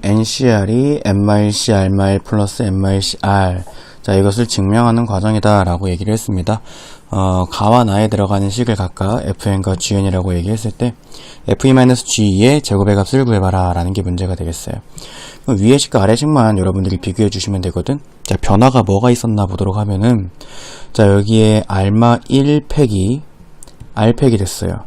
NCR이 n-CR 플러스 n-CR 자 이것을 증명하는 과정이다 라고 얘기를 했습니다. 어, 가와 나에 들어가는 식을 각각 fn과 gn이라고 얘기했을 때 fe-g의 제곱의 값을 구해봐라 라는 게 문제가 되겠어요. 그럼 위의 식과 아래 식만 여러분들이 비교해 주시면 되거든. 자 변화가 뭐가 있었나 보도록 하면은 자 여기에 알마 1팩이 r팩이 됐어요.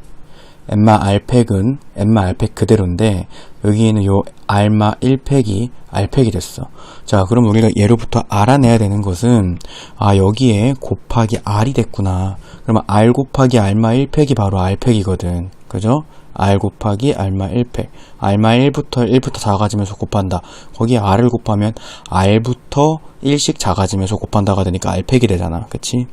엠마 알팩은 엠마 알팩 그대로인데 여기에는 요 알마 1팩이 알팩이 됐어. 자, 그럼 우리가 예로부터 알아내야 되는 것은 아 여기에 곱하기 r이 됐구나. 그러면 r 곱하기 알마 1팩이 바로 r팩이거든. 그죠? r 곱하기 알마 1팩. 알마 1부터 1부터 작아지면서 곱한다. 거기에 r을 곱하면 r부터 1씩 작아지면서 곱한다가 되니까 r팩이 되잖아. 그치?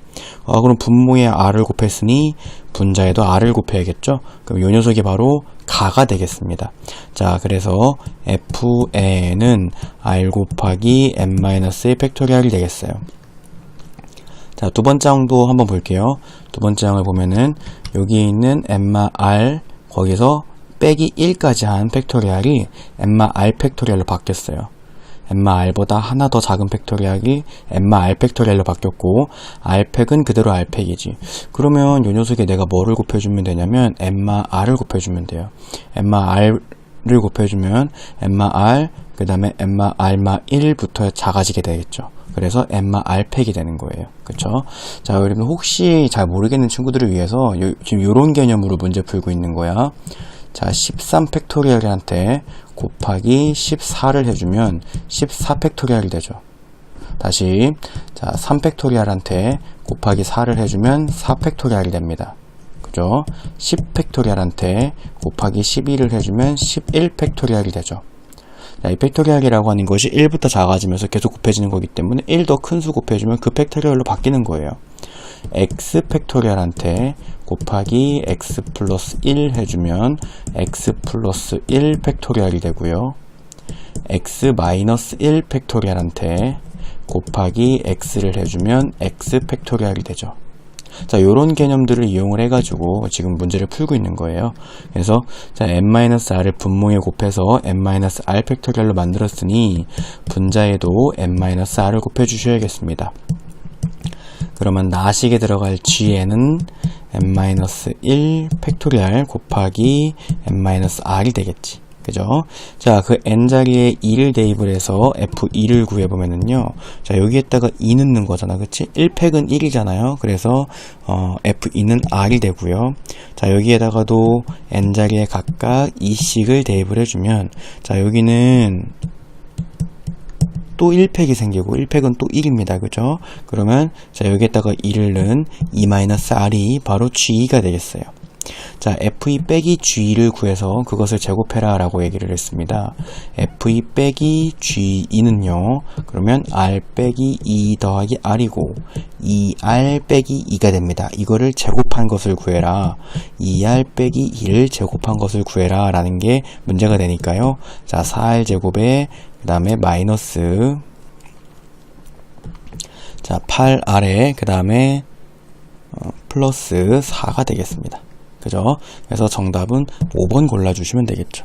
어, 그럼 분모에 r을 곱했으니 분자에도 r을 곱해야겠죠? 그럼 요 녀석이 바로 가가 되겠습니다. 자, 그래서 fn은 r 곱하기 n-의 팩토리얼이 되겠어요. 자, 두 번째 항도 한번 볼게요. 두 번째 항을 보면은 여기 있는 엠마 r 거기서 빼기 1까지 한 팩토리얼이 엠마 r 팩토리얼로 바뀌었어요. 엠마 r보다 하나 더 작은 팩토리얼이 엠마 r 팩토리얼로 바뀌었고 r팩은 그대로 r팩이지. 그러면 요 녀석에 내가 뭐를 곱해주면 되냐면 엠마 r을 곱해주면 돼요. 엠마 r을 곱해주면 엠마 r 그 다음에 엠마 r마 1부터 작아지게 되겠죠. 그래서 엠마 r팩이 되는 거예요. 그쵸? 자, 여러분 혹시 잘 모르겠는 친구들을 위해서 요, 지금 요런 개념으로 문제 풀고 있는 거야. 자, 13 팩토리얼한테 곱하기 14를 해주면 14 팩토리얼이 되죠. 다시, 자, 3 팩토리얼한테 곱하기 4를 해주면 4 팩토리얼이 됩니다. 그죠? 10 팩토리얼한테 곱하기 12를 해주면 11 팩토리얼이 되죠. 자, 이 팩토리얼이라고 하는 것이 1부터 작아지면서 계속 곱해지는 거기 때문에 1 더 큰 수 곱해주면 그 팩토리얼로 바뀌는 거예요. X 팩토리얼한테 곱하기 x 플러스 1 해주면 x 플러스 1 팩토리얼이 되고요. x 마이너스 1 팩토리얼한테 곱하기 x를 해주면 x 팩토리얼이 되죠. 자, 요런 개념들을 이용을 해가지고 지금 문제를 풀고 있는 거예요. 그래서, 자, n-r을 분모에 곱해서 n-r 팩토리얼로 만들었으니, 분자에도 n-r을 곱해 주셔야겠습니다. 그러면 나식에 들어갈 gn은 n-1 팩토리얼 곱하기 n-r이 되겠지. 그죠? 자, 그 n 자리에 2를 대입을 해서 f2를 구해보면은요. 자, 여기에다가 2 넣는 거잖아. 그치? 1팩은 1이잖아요. 그래서, 어, f2는 r이 되고요. 자, 여기에다가도 n 자리에 각각 2씩을 대입을 해주면, 자, 여기는 또 1팩이 생기고 1팩은 또 1입니다. 그죠? 그러면 자 여기에다가 2를 넣은 2-r이 바로 g2가 되겠어요. 자, fe 빼기 g를 구해서 그것을 제곱해라 라고 얘기를 했습니다. fe 빼기 g2는요, 그러면 r 빼기 2 더하기 r이고, 2r 빼기 2가 됩니다. 이거를 제곱한 것을 구해라. 2r 빼기 2를 제곱한 것을 구해라 라는 게 문제가 되니까요. 자, 4r 제곱에 그 다음에 마이너스 자 8r에 그 다음에 어, 플러스 4가 되겠습니다. 그죠? 그래서 정답은 5번 골라주시면 되겠죠.